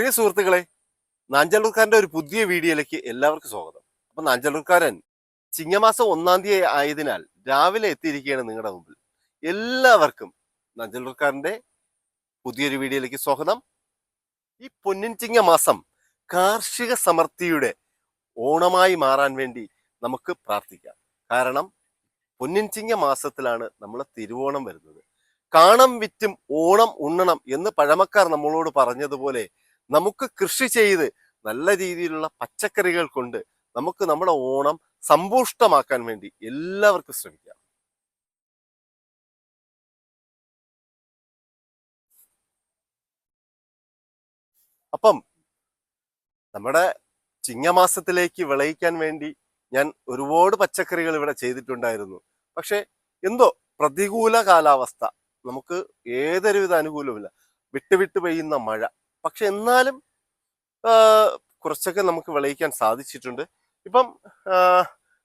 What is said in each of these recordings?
പ്രിയ സുഹൃത്തുക്കളെ നാഞ്ചലൂർക്കാരന്റെ ഒരു പുതിയ വീഡിയോയിലേക്ക് എല്ലാവർക്കും സ്വാഗതം. അപ്പൊ നാഞ്ചലൂർക്കാരൻ ചിങ്ങമാസം ഒന്നാം തീയതി ആയതിനാൽ രാവിലെ എത്തിയിരിക്കുകയാണ് നിങ്ങളുടെ മുമ്പിൽ. എല്ലാവർക്കും നാഞ്ചലൂർക്കാരന്റെ പുതിയൊരു വീഡിയോയിലേക്ക് സ്വാഗതം. ഈ പൊന്നിൻ ചിങ്ങ മാസം കാർഷിക സമൃദ്ധിയുടെ ഓണമായി മാറാൻ വേണ്ടി നമുക്ക് പ്രാർത്ഥിക്കാം. കാരണം പൊന്നിൻ ചിങ്ങ മാസത്തിലാണ് നമ്മൾ തിരുവോണം വരുന്നത്. കാണം വിറ്റും ഓണം ഉണ്ണണം എന്ന് പഴമക്കാർ നമ്മളോട് പറഞ്ഞതുപോലെ നമുക്ക് കൃഷി ചെയ്ത് നല്ല രീതിയിലുള്ള പച്ചക്കറികൾ കൊണ്ട് നമുക്ക് നമ്മുടെ ഓണം സമ്പുഷ്ടമാക്കാൻ വേണ്ടി എല്ലാവർക്കും ശ്രമിക്കാം. അപ്പം നമ്മുടെ ചിങ്ങമാസത്തിലേക്ക് വിളയിക്കാൻ വേണ്ടി ഞാൻ ഒരുപാട് പച്ചക്കറികൾ ഇവിടെ ചെയ്തിട്ടുണ്ടായിരുന്നു. പക്ഷെ എന്തോ പ്രതികൂല കാലാവസ്ഥ. നമുക്ക് ഏതൊരുവിധ അനുകൂലമില്ല വിട്ടുവിട്ട് പെയ്യുന്ന മഴ. പക്ഷെ എന്നാലും കുറച്ചൊക്കെ നമുക്ക് വിളയിക്കാൻ സാധിച്ചിട്ടുണ്ട്. ഇപ്പം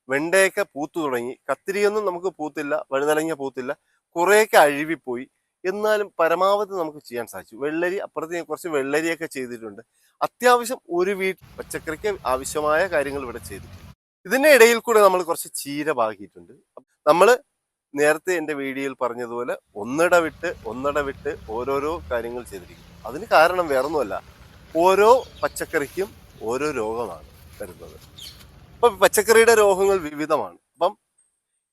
വെണ്ടയൊക്കെ പൂത്തു തുടങ്ങി. കത്തിരിയൊന്നും നമുക്ക് പൂത്തില്ല വഴുതലങ്ങ പൂത്തില്ല. കുറേയൊക്കെ അഴുവിപ്പോയി എന്നാലും പരമാവധി നമുക്ക് ചെയ്യാൻ സാധിച്ചു. വെള്ളരി അപ്പുറത്ത് കുറച്ച് വെള്ളരിയൊക്കെ ചെയ്തിട്ടുണ്ട്. അത്യാവശ്യം ഒരു വീട്ട് പച്ചക്കറിക്ക് ആവശ്യമായ കാര്യങ്ങൾ ഇവിടെ ചെയ്തു ഇതിന്റെ ഇടയിൽ കൂടെ നമ്മൾ കുറച്ച് ചീര പാകിയിട്ടുണ്ട്. നമ്മൾ നേരത്തെ എന്റെ വീഡിയോയിൽ പറഞ്ഞതുപോലെ ഒന്നിട വിട്ട് ഒന്നിട വിട്ട് ഓരോരോ കാര്യങ്ങൾ ചെയ്തിരിക്കും അതിന് കാരണം വേറൊന്നുമല്ല. ഓരോ പച്ചക്കറിക്കും ഓരോ രോഗമാണ് വരുന്നത്. അപ്പൊ പച്ചക്കറിയുടെ രോഗങ്ങൾ വിവിധമാണ്. അപ്പം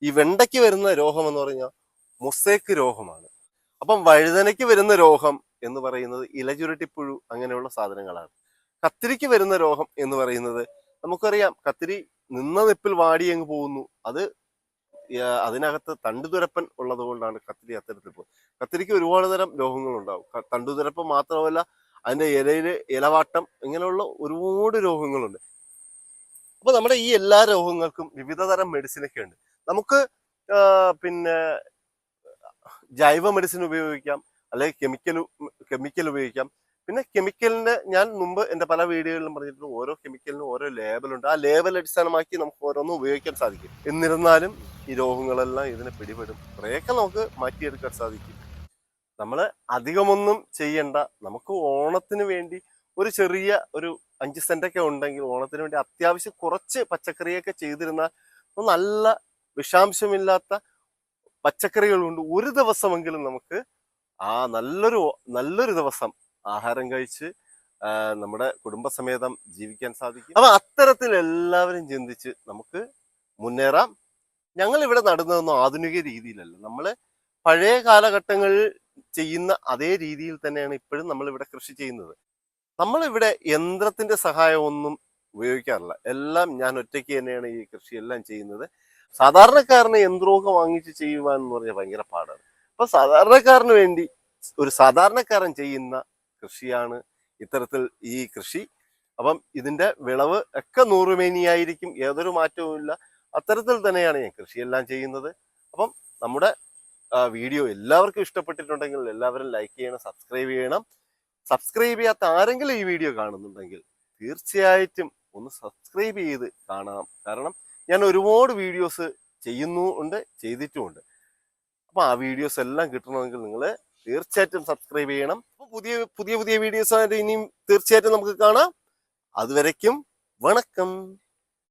ഈ വെണ്ടയ്ക്ക് വരുന്ന രോഗം എന്ന് പറഞ്ഞാൽ മൊസേക്ക് രോഗമാണ്. അപ്പം വഴുതനയ്ക്ക് വരുന്ന രോഗം എന്ന് പറയുന്നത് ഇലചുരുട്ടിപ്പുഴു അങ്ങനെയുള്ള സാധനങ്ങളാണ്. കത്തിരിക്ക് വരുന്ന രോഗം എന്ന് പറയുന്നത് നമുക്കറിയാം കത്തിരി നിന്ന നിപ്പിൽ വാടി അങ്ങ് പോകുന്നു. അത് അതിനകത്ത് തണ്ടുതുരപ്പൻ ഉള്ളത് കൊണ്ടാണ് കത്തിരി അത്തരത്തിൽ പോകുന്നത്. കത്തിരിക്ക് ഒരുപാട് തരം രോഗങ്ങളുണ്ടാവും. തണ്ടുതിരപ്പം മാത്രമല്ല അതിന്റെ ഇലയിൽ ഇലവാട്ടം ഇങ്ങനെയുള്ള ഒരുപാട് രോഗങ്ങളുണ്ട്. അപ്പൊ നമ്മുടെ ഈ എല്ലാ രോഗങ്ങൾക്കും വിവിധ തരം മെഡിസിനൊക്കെ ഉണ്ട്. നമുക്ക് പിന്നെ ജൈവ മെഡിസിൻ ഉപയോഗിക്കാം അല്ലെങ്കിൽ കെമിക്കൽ കെമിക്കൽ ഉപയോഗിക്കാം. പിന്നെ കെമിക്കലിന് ഞാൻ മുമ്പ് എന്റെ പല വീഡിയോകളിലും പറഞ്ഞിട്ടുണ്ട് ഓരോ കെമിക്കലിനും ഓരോ ലേബലുണ്ട് ആ ലേബൽ അടിസ്ഥാനമാക്കി നമുക്ക് ഓരോന്നും ഉപയോഗിക്കാൻ സാധിക്കും. എന്നിരുന്നാലും ഈ രോഗങ്ങളെല്ലാം ഇതിനെ പിടിപെടും. കുറേയൊക്കെ നമുക്ക് മാറ്റിയെടുക്കാൻ സാധിക്കും. നമ്മൾ അധികമൊന്നും ചെയ്യണ്ട. നമുക്ക് ഓണത്തിന് വേണ്ടി ഒരു ചെറിയ ഒരു അഞ്ച് സെന്റൊക്കെ ഉണ്ടെങ്കിൽ ഓണത്തിന് വേണ്ടി അത്യാവശ്യം കുറച്ച് പച്ചക്കറിയൊക്കെ ചെയ്തിരുന്ന നല്ല വിഷാംശമില്ലാത്ത പച്ചക്കറികൾ കൊണ്ട് ഒരു ദിവസമെങ്കിലും നമുക്ക് ആ നല്ലൊരു നല്ലൊരു ദിവസം ആഹാരം കഴിച്ച് നമ്മുടെ കുടുംബസമേതം ജീവിക്കാൻ സാധിക്കും. അപ്പൊ അത്തരത്തിൽ എല്ലാവരും ചിന്തിച്ച് നമുക്ക് മുന്നേറാം. ഞങ്ങൾ ഇവിടെ നടുന്നതൊന്നും ആധുനിക രീതിയിലല്ല. നമ്മൾ പഴയ കാലഘട്ടങ്ങളിൽ ചെയ്യുന്ന അതേ രീതിയിൽ തന്നെയാണ് ഇപ്പോഴും നമ്മൾ ഇവിടെ കൃഷി ചെയ്യുന്നത്. നമ്മളിവിടെ യന്ത്രത്തിന്റെ സഹായമൊന്നും ഉപയോഗിക്കാറില്ല. എല്ലാം ഞാൻ ഒറ്റയ്ക്ക് തന്നെയാണ് ഈ കൃഷിയെല്ലാം ചെയ്യുന്നത്. സാധാരണക്കാരന് യന്ത്രമൊക്കെ വാങ്ങിച്ച് ചെയ്യുവാൻ എന്ന് പറഞ്ഞാൽ ഭയങ്കര പാടാണ്. അപ്പൊ സാധാരണക്കാരന് വേണ്ടി ഒരു സാധാരണക്കാരൻ ചെയ്യുന്ന കൃഷിയാണ് ഇത്തരത്തിൽ ഈ കൃഷി. അപ്പം ഇതിന്റെ വിളവ് ഒക്കെ നൂറുമേനിയായിരിക്കും. ഏതൊരു മാറ്റവും ഇല്ല അത്തരത്തിൽ തന്നെയാണ് ഞാൻ കൃഷിയെല്ലാം ചെയ്യുന്നത്. അപ്പം നമ്മുടെ വീഡിയോ എല്ലാവർക്കും ഇഷ്ടപ്പെട്ടിട്ടുണ്ടെങ്കിൽ എല്ലാവരും ലൈക്ക് ചെയ്യണം സബ്സ്ക്രൈബ് ചെയ്യണം. സബ്സ്ക്രൈബ് ചെയ്യാത്ത ആരെങ്കിലും ഈ വീഡിയോ കാണുന്നുണ്ടെങ്കിൽ തീർച്ചയായിട്ടും ഒന്ന് സബ്സ്ക്രൈബ് ചെയ്ത് കാണാം. കാരണം ഞാൻ ഒരുപാട് വീഡിയോസ് ചെയ്യുന്നുണ്ട് ചെയ്തിട്ടുമുണ്ട് അപ്പോൾ ആ വീഡിയോസ് എല്ലാം കിട്ടണമെങ്കിൽ നിങ്ങൾ തീർച്ചയായിട്ടും സബ്സ്ക്രൈബ് ചെയ്യണം. അപ്പോൾ പുതിയ പുതിയ പുതിയ വീഡിയോസ് ആയിട്ട് ഇനിയും തീർച്ചയായിട്ടും നമുക്ക് കാണാം. അതുവരയ്ക്കും വണക്കം.